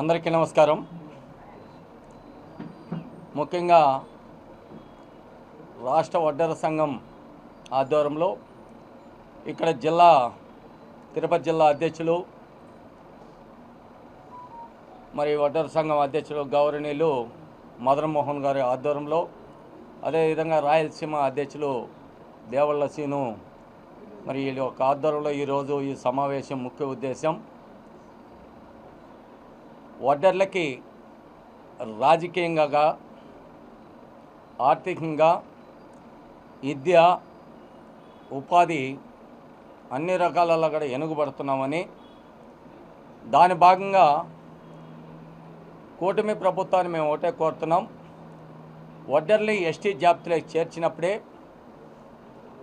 అందరికీ నమస్కారం. ముఖ్యంగా రాష్ట్ర వడ్డర సంఘం ఆధ్వర్యంలో ఇక్కడ జిల్లా తిరుపతి జిల్లా అధ్యక్షులు మరి వడ్డర సంఘం అధ్యక్షులు గౌరవనీయులు మదన్మోహన్ గారి ఆధ్వర్యంలో అదేవిధంగా రాయలసీమ అధ్యక్షులు దేవళ్ళ సీను మరి వీళ్ళ యొక్క ఆధ్వర్యంలో ఈరోజు ఈ సమావేశం ముఖ్య ఉద్దేశం వడ్డర్లకి రాజకీయంగా ఆర్థికంగా విద్య ఉపాధి అన్ని రకాలలో కూడా ఎనుగుబడుతున్నామని దాని భాగంగా కూటమి ప్రభుత్వాన్ని మేము ఒకటే కోరుతున్నాం. వడ్డర్ని ఎస్టీ జాబితాలో చేర్చినప్పుడే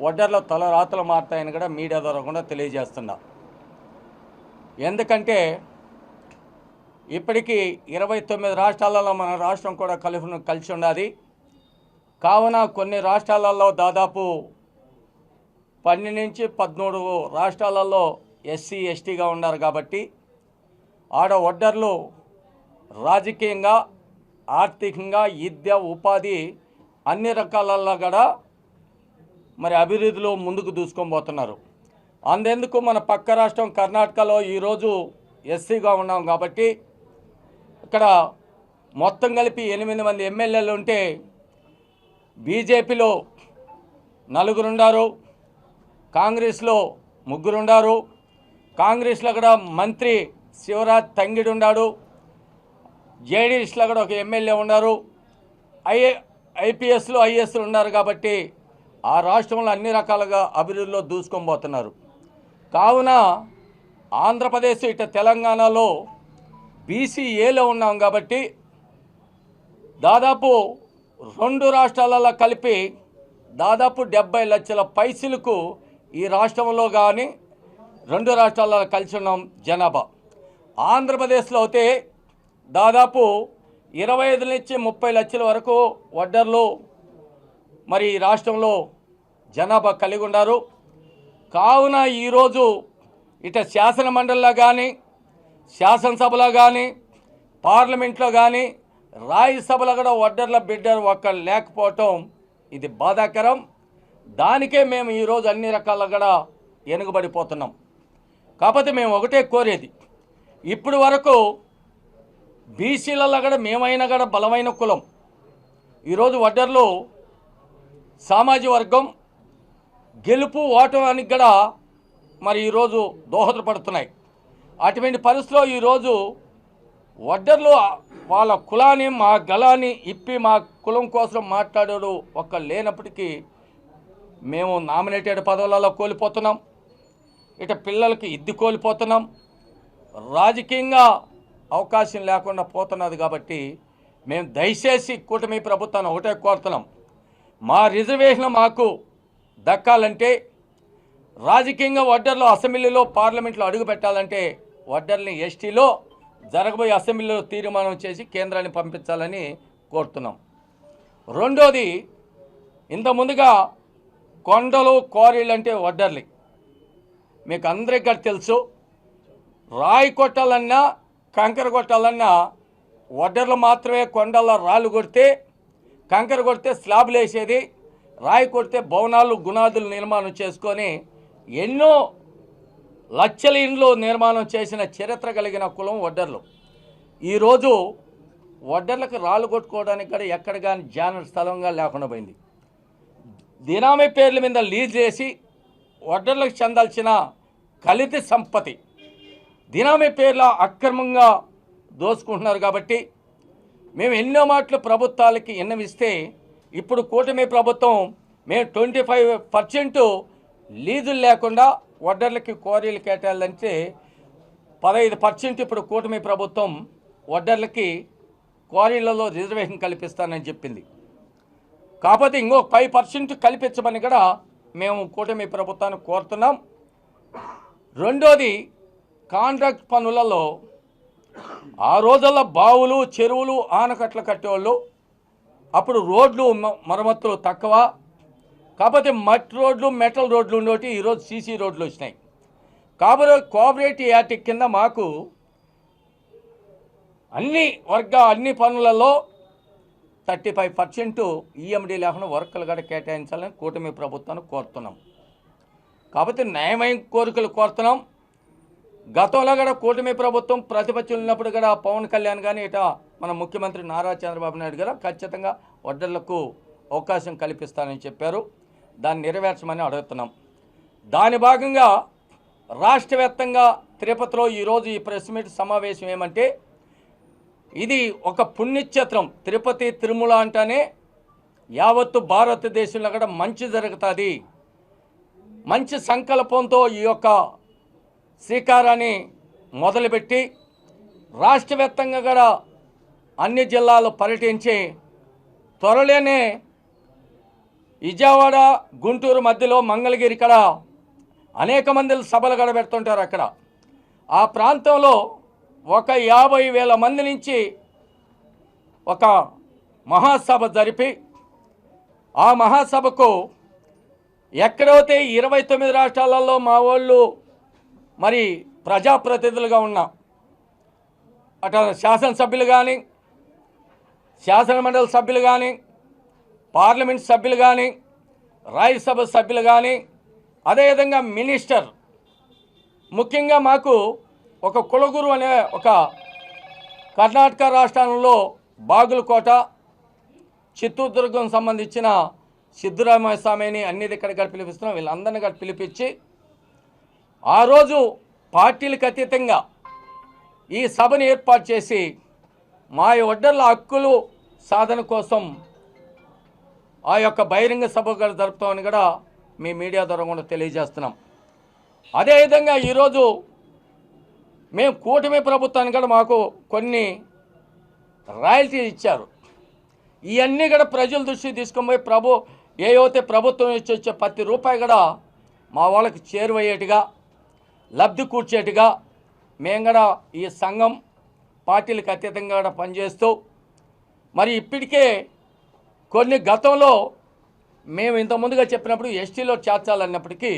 వడ్డర్ల తలరాతలు మారుతాయని కూడా మీడియా ద్వారా కూడా తెలియజేస్తున్నా. ఎందుకంటే ఇప్పటికీ ఇరవై తొమ్మిది రాష్ట్రాలలో మన రాష్ట్రం కూడా కలిసి కలిసి ఉన్నది కావున కొన్ని రాష్ట్రాలలో దాదాపు పన్నెండు నుంచి పదమూడు రాష్ట్రాలలో ఎస్సీ ఎస్టీగా ఉన్నారు కాబట్టి ఆడ ఒడ్డర్లు రాజకీయంగా ఆర్థికంగా విద్య ఉపాధి అన్ని రకాలలో కూడా మరి అభివృద్ధిలో ముందుకు దూసుకొని పోతున్నారు. మన పక్క రాష్ట్రం కర్ణాటకలో ఈరోజు ఎస్సీగా ఉన్నాం కాబట్టి ఇక్కడ మొత్తం కలిపి ఎనిమిది మంది ఎమ్మెల్యేలు ఉంటే బీజేపీలో నలుగురుండారు కాంగ్రెస్లో ముగ్గురుండారు కాంగ్రెస్లో కూడా మంత్రి శివరాజ్ తంగిడు ఉన్నాడు జేడీఎస్లో కూడా ఒక ఎమ్మెల్యే ఉన్నారు ఐఏ ఐపీఎస్లు ఐఎస్లు ఉన్నారు కాబట్టి ఆ రాష్ట్రంలో అన్ని రకాలుగా అభివృద్ధిలో దూసుకొని పోతున్నారు. కావున ఆంధ్రప్రదేశ్ ఇట తెలంగాణలో బీసీఏలో ఉన్నాం కాబట్టి దాదాపు రెండు రాష్ట్రాలలో కలిపి దాదాపు డెబ్బై లక్షల పైసలకు ఈ రాష్ట్రంలో కానీ రెండు రాష్ట్రాలలో కలిసి ఉన్నాం జనాభా. ఆంధ్రప్రదేశ్లో అయితే దాదాపు ఇరవై ఐదు నుంచి ముప్పై లక్షల వరకు వడ్డర్లు మరి ఈ రాష్ట్రంలో జనాభా కలిగి ఉన్నారు. కావున ఈరోజు ఇట శాసన మండలిలో కానీ శాసనసభలో కానీ పార్లమెంట్లో కానీ రాజ్యసభలో కూడా వడ్డర్ల బిడ్డర్ ఒక్క లేకపోవటం ఇది బాధాకరం. దానికే మేము ఈరోజు అన్ని రకాల కూడా ఎనుగబడిపోతున్నాం కాకపోతే మేము ఒకటే కోరేది. ఇప్పుడు వరకు బీసీలలో కూడా మేమైనా కూడా బలమైన కులం. ఈరోజు వడ్డర్లు సామాజిక వర్గం గెలుపు ఓటమానికి కూడా మరి ఈరోజు దోహదపడుతున్నాయి. అటువంటి పరిస్థితిలో ఈరోజు వడ్డర్లు వాళ్ళ కులాన్ని మా గలాన్ని ఇప్పి మా కులం కోసం మాట్లాడాడు ఒక్క లేనప్పటికీ మేము నామినేటెడ్ పదవులలో కోల్పోతున్నాం. ఇట పిల్లలకి ఇద్ది కోల్పోతున్నాం. రాజకీయంగా అవకాశం లేకుండా పోతున్నది కాబట్టి మేము దయచేసి కూటమి ప్రభుత్వాన్ని ఒకటే కోరుతున్నాం. మా రిజర్వేషన్ మాకు దక్కాలంటే రాజకీయంగా వడ్డర్లు అసెంబ్లీలో పార్లమెంట్లో అడుగు పెట్టాలంటే వడ్డర్ని ఎస్టీలో జరగబోయే అసెంబ్లీలో తీర్మానం చేసి కేంద్రాన్ని పంపించాలని కోరుతున్నాం. రెండోది ఇంత ముందుగా కొండలు క్వారీలు అంటే వడ్డర్లి. మీకు అందరికీ తెలుసు. రాయి కొట్టాలన్నా కంకర కొట్టాలన్నా వడ్డర్లు మాత్రమే కొండల్లో రాళ్ళు కొడితే కంకర కొడితే స్లాబ్లు వేసేది రాయి కొడితే భవనాలు గుణాదులు నిర్మాణం చేసుకొని ఎన్నో లక్షల ఇండ్లు నిర్మాణం చేసిన చరిత్ర కలిగిన కులం వడ్డర్లు. ఈరోజు వడ్డర్లకు రాళ్ళు కొట్టుకోవడానికి కూడా ఎక్కడ కానీ జాన స్థలంగా లేకుండా పోయింది. దినామీ పేర్ల మీద లీజ్ చేసి వడ్డర్లకు చెందాల్సిన కలిత సంపత్తి. దినామీ పేర్ల అక్రమంగా దోసుకుంటున్నారు కాబట్టి మేము ఎన్నో మాటలు ప్రభుత్వాలకి ఎన్నవిస్తే ఇప్పుడు కూటమి ప్రభుత్వం మేము ట్వంటీ ఫైవ్ పర్సెంటు లీజులు లేకుండా వడ్డర్లకి క్వారీలు కేటాయాలంటే పదహైదు పర్సెంట్ ఇప్పుడు కూటమి ప్రభుత్వం వడ్డర్లకి క్వారీలలో రిజర్వేషన్ కల్పిస్తానని చెప్పింది. కాకపోతే ఇంకో ఫైవ్ పర్సెంట్ కల్పించమని కూడా మేము కూటమి ప్రభుత్వాన్ని కోరుతున్నాం. రెండోది కాంట్రాక్ట్ పనులలో ఆ రోజుల్లో బావులు చెరువులు ఆనకట్లు కట్టేవాళ్ళు. అప్పుడు రోడ్లు మ- మరమ్మతులు తక్కువ. కాకపోతే మట్టి రోడ్లు మెటల్ రోడ్లు ఉండేవి ఈరోజు సీసీ రోడ్లు వచ్చినాయి. కాబట్టి కోఆపరేటివ్ యాక్ట్ కింద మాకు అన్ని వర్గ అన్ని పనులలో థర్టీ ఫైవ్ పర్సెంట్ ఈఎండీ లేకుండా వర్కులు కూడా కేటాయించాలని కూటమి ప్రభుత్వాన్ని కోరుతున్నాం. కాబట్టి న్యాయమైన కోరికలు కోరుతున్నాం. గతంలో కూడా కూటమి ప్రభుత్వం ప్రతిపక్షం ఉన్నప్పుడు కూడా పవన్ కళ్యాణ్ కానీ ఇట మన ముఖ్యమంత్రి నారా చంద్రబాబు నాయుడు గారు ఖచ్చితంగా వడ్డర్లకు అవకాశం కల్పిస్తానని చెప్పారు. దాన్ని నెరవేర్చమని అడుగుతున్నాం. దాని భాగంగా రాష్ట్రవ్యాప్తంగా తిరుపతిలో ఈరోజు ఈ ప్రెస్ మీట్ సమావేశం ఏమంటే ఇది ఒక పుణ్యక్షేత్రం. తిరుపతి తిరుమల అంటేనే యావత్తు భారతదేశంలో కూడా మంచి జరుగుతుంది. మంచి సంకల్పంతో ఈ యొక్క శ్రీకారాన్ని మొదలుపెట్టి రాష్ట్రవ్యాప్తంగా కూడా అన్ని జిల్లాలు పర్యటించి త్వరలోనే విజయవాడ గుంటూరు మధ్యలో మంగళగిరి ఇక్కడ అనేక మంది సభలు గడబెడుతుంటారు అక్కడ. ఆ ప్రాంతంలో ఒక యాభై వేల మంది నుంచి ఒక మహాసభ జరిపి ఆ మహాసభకు ఎక్కడైతే ఇరవై తొమ్మిది రాష్ట్రాలలో మా వాళ్ళు మరి ప్రజాప్రతినిధులుగా ఉన్నాం అటు శాసనసభ్యులు కానీ శాసనమండలి సభ్యులు కానీ పార్లమెంట్ సభ్యులు కానీ రాజ్యసభ సభ్యులు కానీ అదేవిధంగా మినిస్టర్ ముఖ్యంగా మాకు ఒక కులగురు అనే ఒక కర్ణాటక రాష్ట్రంలో బాగులకోట చిత్తూరు దుర్గం సంబంధించిన సిద్ధరామయ్య స్వామిని అన్ని కూడా పిలిపిస్తున్నాం. వీళ్ళందరినీ కూడా పిలిపించి ఆ రోజు పార్టీలకు అతీతంగా ఈ సభను ఏర్పాటు చేసి మా ఒడ్డర్ల హక్కులు సాధన కోసం ఆ యొక్క బహిరంగ సభ కూడా జరుపుతామని కూడా మీ మీడియా ద్వారా కూడా తెలియజేస్తున్నాం. అదేవిధంగా ఈరోజు మేము కూటమి ప్రభుత్వానికి కూడా మాకు కొన్ని రాయల్టీ ఇచ్చారు. ఇవన్నీ కూడా ప్రజల దృష్టికి తీసుకొని పోయి ప్రభు ఏవైతే ప్రభుత్వం నుంచి వచ్చే ప్రతి రూపాయి కూడా మా వాళ్ళకి చేరువయ్యేట్టుగా లబ్ధి కూర్చేట్టుగా మేము కూడా ఈ సంఘం పార్టీలకు అతీతంగా కూడా పనిచేస్తూ మరి ఇప్పటికే కొన్ని గతంలో మేము ఇంత ముందుగా చెప్పినప్పుడు ఎస్టీలో చేర్చాలన్నప్పటికీ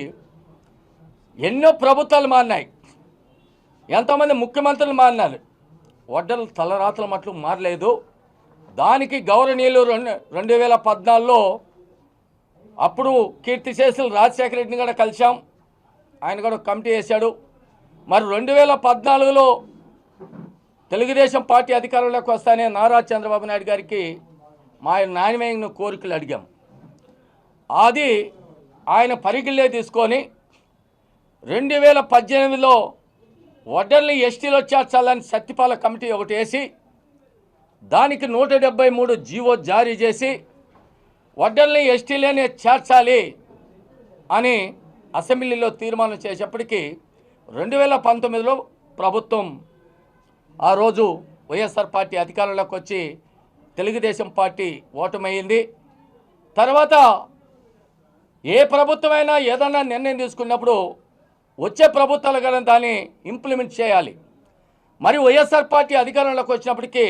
ఎన్నో ప్రభుత్వాలు మారినాయి. ఎంతోమంది ముఖ్యమంత్రులు మారినారు. వడ్డలు తలరాతల మట్లు మారలేదు. దానికి గౌరవనీయులు రెండు రెండు వేల పద్నాలుగులో అప్పుడు కీర్తిశేషులు రాజశేఖర రెడ్డిని కూడా కలిశాం. ఆయన కూడా కమిటీ వేశాడు. మరి రెండు వేల పద్నాలుగులో తెలుగుదేశం పార్టీ అధికారంలోకి వస్తానే నారా చంద్రబాబు నాయుడు గారికి మా నాణ్యమైన కోరికలు అడిగాం. అది ఆయన పరిగిల్లే తీసుకొని రెండు వేల పద్దెనిమిదిలో వడ్డల్ని ఎస్టీలో చేర్చాలని సత్యపాల కమిటీ ఒకటి వేసి దానికి నూట డెబ్బై మూడు జీవో జారీ చేసి వడ్డల్ని ఎస్టీలోనే చేర్చాలి అని అసెంబ్లీలో తీర్మానం చేసేప్పటికీ రెండు వేల పంతొమ్మిదిలో ప్రభుత్వం ఆ రోజు వైఎస్ఆర్ పార్టీ అధికారంలోకి వచ్చి తెలుగుదేశం పార్టీ ఓటమయ్యింది. తర్వాత ఏ ప్రభుత్వమైనా ఏదన్నా నిర్ణయం తీసుకున్నప్పుడు వచ్చే ప్రభుత్వాలు కానీ దాన్ని ఇంప్లిమెంట్ చేయాలి. మరి వైఎస్ఆర్ పార్టీ అధికారంలోకి వచ్చినప్పటికీ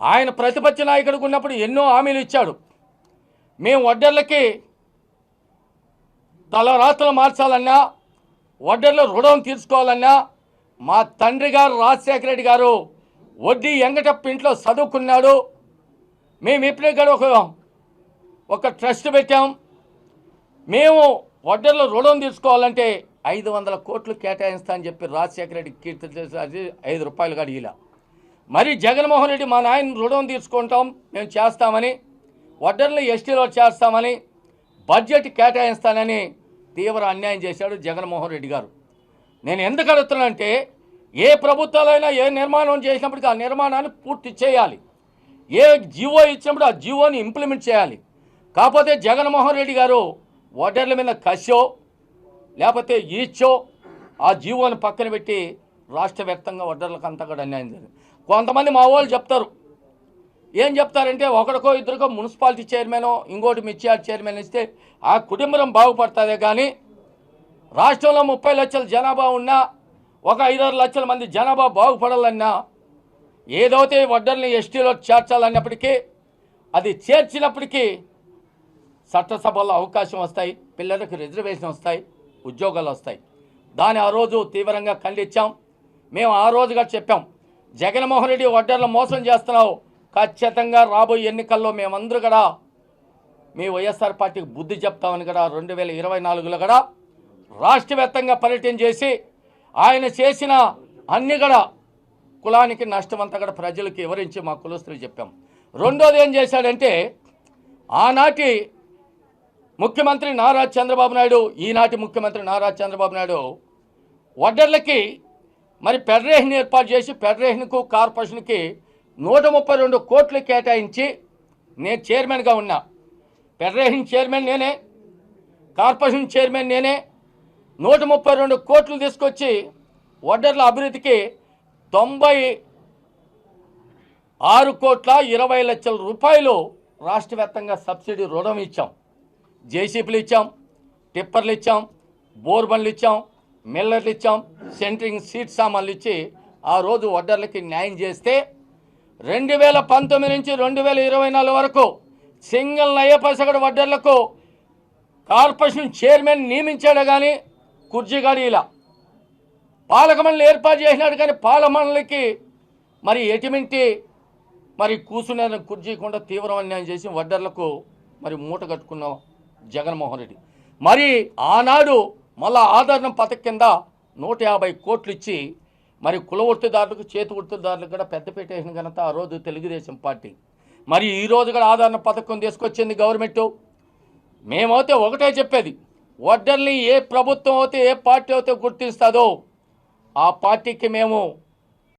ఆయన ప్రతిపక్ష నాయకుడికి ఉన్నప్పుడు ఎన్నో హామీలు ఇచ్చాడు. మేము వడ్డర్లకి తలరాత్రులు మార్చాలన్నా వడ్డర్ల రుణం తీర్చుకోవాలన్నా మా తండ్రి గారు రాజశేఖర రెడ్డి గారు వడ్డీ ఎంగటప్ప ఇంట్లో చదువుకున్నాడు. మేము ఇప్పుడే కూడా ఒక ఒక ట్రస్ట్ పెట్టాం. మేము వడ్డర్లో రుణం తీసుకోవాలంటే ఐదు వందల కోట్లు కేటాయిస్తా అని చెప్పి రాజశేఖర రెడ్డి కీర్తి చేసి ఐదు రూపాయలు అడిగిలా. ఇలా మరి జగన్మోహన్ రెడ్డి మా నాయన రుణం తీసుకుంటాం మేము చేస్తామని వడ్డర్లు ఎస్టీలో చేస్తామని బడ్జెట్ కేటాయిస్తానని తీవ్ర అన్యాయం చేశాడు జగన్మోహన్ రెడ్డి గారు. నేను ఎందుకు అడుగుతున్నానంటే ఏ ప్రభుత్వాలైనా ఏ నిర్మాణం చేసినప్పటికీ ఆ నిర్మాణాన్ని పూర్తి చేయాలి. ఏ జీవో ఇచ్చినప్పుడు ఆ జీవోని ఇంప్లిమెంట్ చేయాలి. కాకపోతే జగన్మోహన్ రెడ్డి గారు వడ్డర్ల మీద కసో లేకపోతే ఈచో ఆ జీవోని పక్కన పెట్టి రాష్ట్ర వ్యాప్తంగా వడ్డర్లకు అంతా కూడా అన్యాయం జరిగింది. కొంతమంది మా వాళ్ళు చెప్తారు. ఏం చెప్తారంటే ఒకరికో ఇద్దరికో మున్సిపాలిటీ చైర్మన్ ఇంకోటి మిర్చియార్ చైర్మన్ ఇస్తే ఆ కుటుంబం బాగుపడుతుందే కానీ రాష్ట్రంలో ముప్పై లక్షల జనాభా ఉన్నా ఒక ఐదారు లక్షల మంది జనాభా బాగుపడాలన్నా ఏదైతే వడ్డర్ని ఎస్టీలో చేర్చాలన్నప్పటికీ అది చేర్చినప్పటికీ చట్టసభల్లో అవకాశం వస్తాయి పిల్లలకు రిజర్వేషన్ వస్తాయి ఉద్యోగాలు వస్తాయి. దాని ఆ రోజు తీవ్రంగా ఖండించాం. మేము ఆ రోజుగా చెప్పాం జగన్మోహన్ రెడ్డి వడ్డర్లు మోసం చేస్తున్నావు. ఖచ్చితంగా రాబోయే ఎన్నికల్లో మేమందరూ కూడా మీ వైఎస్ఆర్ పార్టీకి బుద్ధి చెప్తామని కూడా రెండు వేల ఇరవై నాలుగులో కూడా రాష్ట్రవ్యాప్తంగా పర్యటన చేసి ఆయన చేసిన అన్ని కూడా కులానికి నష్టం అంతా కూడా ప్రజలకు వివరించి మా కులస్తులు చెప్పాం. రెండోది ఏం చేశాడంటే ఆనాటి ముఖ్యమంత్రి నారా చంద్రబాబు నాయుడు ఈనాటి ముఖ్యమంత్రి నారా చంద్రబాబు నాయుడు వడ్డర్లకి మరి ఫెడరేషన్ ఏర్పాటు చేసి ఫెడరేషన్కు కార్పొరేషన్కి నూట ముప్పై రెండు కోట్లు కేటాయించి నేను చైర్మన్గా ఉన్నా. ఫెడరేషన్ చైర్మన్ నేనే కార్పొరేషన్ చైర్మన్ నేనే నూట ముప్పై రెండు కోట్లు తీసుకొచ్చి వడ్డర్ల అభివృద్ధికి తొంభై ఆరు కోట్ల ఇరవై లక్షల రూపాయలు రాష్ట్ర వ్యాప్తంగా సబ్సిడీ రుణం ఇచ్చాం. జేసీపీలు ఇచ్చాం టిప్పర్లు ఇచ్చాం బోర్బన్లు ఇచ్చాం మిల్లర్లు ఇచ్చాం సెంట్రింగ్ సీట్ సామాన్లు ఇచ్చి ఆ రోజు వడ్డర్లకి న్యాయం చేస్తే రెండు వేల పంతొమ్మిది నుంచి రెండు వేల ఇరవై నాలుగు వరకు సింగిల్ నయ్యపసగడ వడ్డర్లకు కార్పొరేషన్ చైర్మన్ నియమించాడు కానీ కుర్జీగాడి ఇలా. పాలకమండలి ఏర్పాటు చేసినాడు కానీ పాలమండలికి మరి ఎటువంటి మరి కూర్చునే కుర్చీకుండా తీవ్ర అన్యాయం చేసి వడ్డర్లకు మరి మూట కట్టుకున్న జగన్మోహన్ రెడ్డి. మరి ఆనాడు మళ్ళా ఆదరణ పథకం కింద నూట యాభై కోట్లు ఇచ్చి మరి కుల వృత్తిదారులకు చేతి వృత్తిదారులకు కూడా పెద్దపీట వేసిన ఘనత ఆ రోజు తెలుగుదేశం పార్టీ. మరి ఈరోజు కూడా ఆదరణ పథకం తీసుకొచ్చింది గవర్నమెంట్. మేమైతే ఒకటే చెప్పేది. వడ్డర్ని ఏ ప్రభుత్వం అయితే ఏ పార్టీ అయితే గుర్తిస్తుందో ఆ పార్టీకి మేము